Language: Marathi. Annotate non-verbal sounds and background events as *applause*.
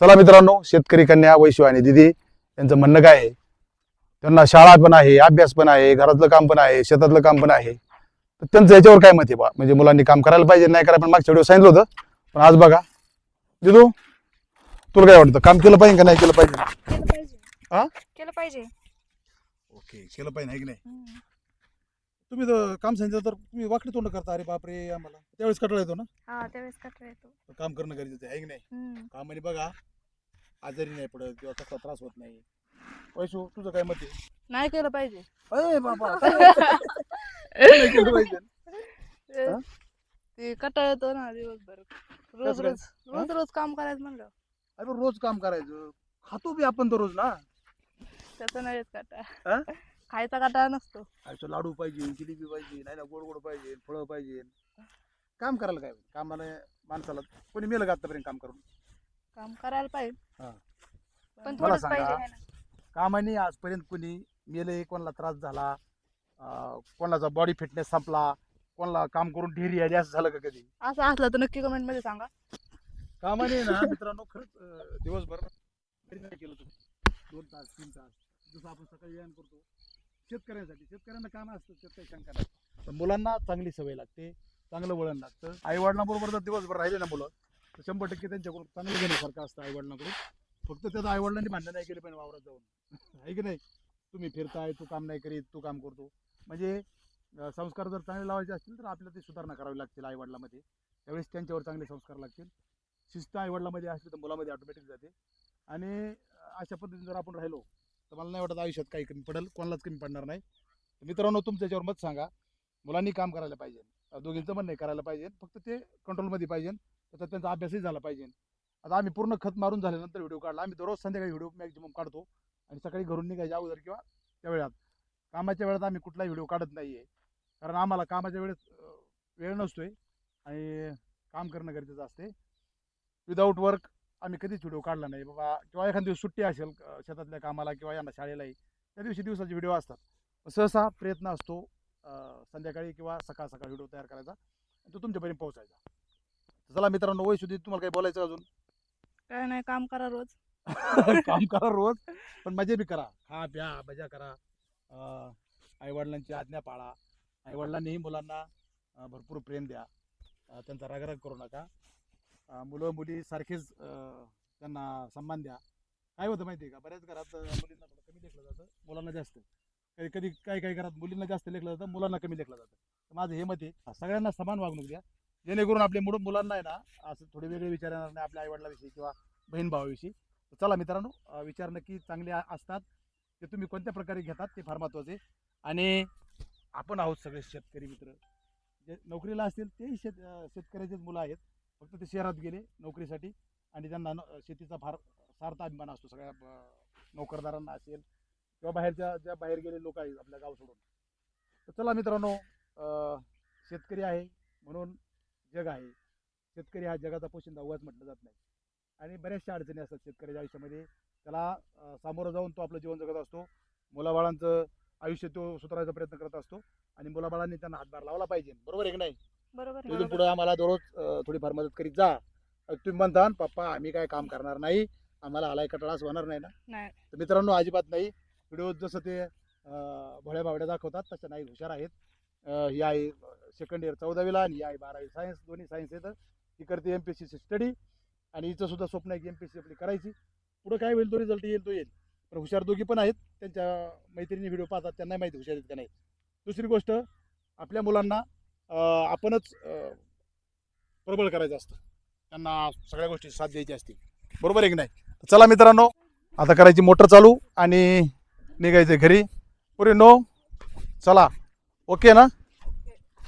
चला मित्रांनो शेतकरी कन्या वैशिव आणि दिदी यांचं म्हणणं काय आहे? त्यांना शाळा पण आहे अभ्यास पण आहे घरातलं काम पण आहे शेतातलं काम पण आहे. तर त्यांचं याच्यावर काय मत आहे बा? म्हणजे मुलांनी काम करायला पाहिजे नाही करायला पण मागच्या व्हिडिओ सांगितलं होतं. पण आज बघा. दिदू तुला काय वाटतं? काम केलं पाहिजे का नाही केलं पाहिजे? हा? केलं पाहिजे. ओके केलं पाहिजे आहे की नाही. तुम्ही तर काम सांगितलं तर तुम्ही वाकडी तोंड करता. अरे बापरे आम्हाला. त्यावेळेस कटळा येतो ना? हा त्यावेळेस येतो. काम करणं गरजेचं आहे है की नाही? हम्म. कामाने बघा आजारी नाही पडत किंवा तसा त्रास होत नाही. वैशू तुझं काय मत आहे? नाही केलं पाहिजे. अरे बाबा. *laughs* नाही केलं पाहिजे. ते- हा? ते कटाळ येतो ना दिवसभर. रोज? रोज रोज रोज काम करायचं म्हणलं. अरे रोज काम करायचं. खातो बी आपण तर रोज ना. त्याचा नाही येत हा? कटाळ खायचा कटाळ नसतो. खायचं लाडू पाहिजे जिलेबी पाहिजे नाही ना गोड गोड पाहिजे फळं पाहिजे. काम करायला काय कामाला माणसाला कोणी मेलं का आतापर्यंत काम करून? काम करायला पाहिजे. हा. पण मला थोडंच सांगा. पाहिजे है ना. कामाने आजपर्यंत कोणी मेले कोणाला त्रास झाला अं, कोणाचा बॉडी फिटनेस संपला कोणाला काम करून ढेरी आली असं झालं का कधी? असं असलं तर नक्की कमेंटमध्ये सांगा. कामाने ना मित्रांनो खरंच अं, दिवसभर तरी नाही केलं तुम्ही. दोन तास तीन तास जसं आपण सकाळी व्यायाम करतो शेतकऱ्यांसाठी. शेतकऱ्यांना काम असतं शेतकरी शंका नाही पण मुलांना चांगली सवय लागते चांगलं वळण लागतं. आई वडिलांबरोबर जर दिवसभर राहिले ना मुलं तर शंभर टक्के त्यांच्याकडून चांगलं घेण्यासारखं असतं आई वडिलांकडून फक्त त्याचं आई वडिलांनी भांडण नाही केलं पाहिजे वावरात जाऊन. *laughs* आहे की नाही? तुम्ही फिरताय तू काम नाही करीत तू काम करतो. म्हणजे संस्कार जर चांगले लावायचे असतील तर आपल्याला ते सुधारणा करावी लागतील आई वडिलांमध्ये त्यावेळेस त्यांच्यावर चांगले संस्कार लागतील. शिस्त आईवडिलामध्ये असली तर मुलामध्ये ऑटोमॅटिक जाते. आणि अशा पद्धतीने जर आपण राहिलो तर मला नाही वाटत आयुष्यात काही कमी पडेल कोणालाच कमी पडणार नाही. मित्रांनो तुमचं याच्यावर मत सांगा. मुलांनी काम करायला पाहिजे. दोघींचं पण नाही करायला पाहिजे. फक्त ते कंट्रोलमध्ये पाहिजे. त्याचा त्यांचा अभ्यासही झाला पाहिजे. आता आम्ही पूर्ण खत मारून झाल्यानंतर व्हिडिओ काढला. आम्ही दररोज संध्याकाळी व्हिडिओ मॅक्झिमम काढतो. आणि सकाळी घरून निघायच्या अगोदर किंवा त्या वेळात. कामाच्या वेळात आम्ही कुठलाही व्हिडिओ काढत नाही आहे कारण आम्हाला कामाच्या वेळेस वेळ वेळ नसतोय. आणि काम करणं गरजेचं असते. विदाऊट वर्क आम्ही कधीच व्हिडिओ काढला नाही. बाबा किंवा एखाद दिवस सुट्टी असेल शेतातल्या कामाला किंवा यांना शाळेलाही त्या दिवशी दिवसाचे व्हिडिओ असतात. सहसा प्रयत्न असतो संध्याकाळी किंवा सकाळ सकाळ व्हिडिओ तयार करायचा आणि तो तुमच्यापर्यंत पोहोचायचा. चला मित्रांनो वय सुधी तुम्हाला काही बोलायचं अजून? काय नाही काम करा रोज. *laughs* काम करा रोज पण मजा बी करा. खा प्या मजा करा. आई वडिलांची आज्ञा पाळा. आई वडिलांनीही मुलांना भरपूर प्रेम द्या. त्यांचा रागराग करू नका. मुलं मुली सारखेच त्यांना सन्मान द्या. काय होतं माहिती आहे का? बऱ्याच घरात मुलींना थोडं कमी लेखलं जातं मुलांना जास्त. कधी कधी काही काही घरात मुलींना जास्त लेखलं जातं मुलांना कमी लेखलं जातं. तर माझं हे मत आहे सगळ्यांना समान वागणूक द्या. जेणेकरून आपले मुलं मुलांना आहे ना असं थोडे वेगळे विचार येणार नाही आपल्या आईवडिलाविषयी किंवा बहीण भावाविषयी तर चला मित्रांनो विचार नक्की चांगले असतात. ते तुम्ही कोणत्या प्रकारे घेतात ते फार महत्त्वाचे आणि आपण आहोत सगळे शेतकरी मित्र. जे नोकरीला असतील तेही शेत शेतकऱ्याचेच मुलं आहेत. फक्त ते शहरात गेले नोकरीसाठी आणि त्यांना न- शेतीचा फार सार्थ अभिमान असतो. सगळ्या नोकरदारांना असेल किंवा बाहेरच्या ज्या बाहेर गेले लोक आहेत आपल्या गाव सोडून. तर चला मित्रांनो शेतकरी आहे म्हणून जग आहे. शेतकरी हा जगाचा पोशिंदा उगाच म्हटलं जात नाही. आणि बऱ्याचशा अडचणी असतात शेतकऱ्याच्या आयुष्यामध्ये. त्याला सामोरं जाऊन तो आपलं जीवन जगत असतो. मुलाबाळांचं आयुष्य तो सुधारायचा प्रयत्न करत असतो. आणि मुलाबाळांनी त्यांना हातभार लावला पाहिजे. बरोबर आहे की नाही? बरोबर आहे. तिथून पुढे आम्हाला दररोज अं, थोडीफार मदत करीत जा. अं, तुम्ही म्हणता पप्पा आम्ही काय काम करणार नाही. आम्हाला आलाय कटाळाच होणार नाही ना? नाही. तर मित्रांनो अजिबात नाही. व्हिडिओ जसं ते अं, भोळ्या भावड्या दाखवतात तसं नाही हुशार आहेत. अं, ही आहे सेकंड इयर चौदावीला आणि ही आहे बारावी. सायन्स दोन्ही सायन्स येतं ती करते एम पी स्टडी आणि हिचं सुद्धा स्वप्न आहे की एम पी सी आपली करायची. पुढं काय होईल तो रिझल्ट येईल तो येईल. पण हुशार दोघी पण आहेत. त्यांच्या मैत्रिणी व्हिडिओ पाहतात. त्यांना माहिती हुशार आहेत का नाही. दुसरी गोष्ट आपल्या मुलांना आपणच प्रबळ करायचं असतं. त्यांना सगळ्या गोष्टी साथ द्यायची असते. बरोबर आहे की नाही? चला मित्रांनो आता करायची मोटर चालू आणि निघायचं घरी. पुरे नो चला. ओके ना?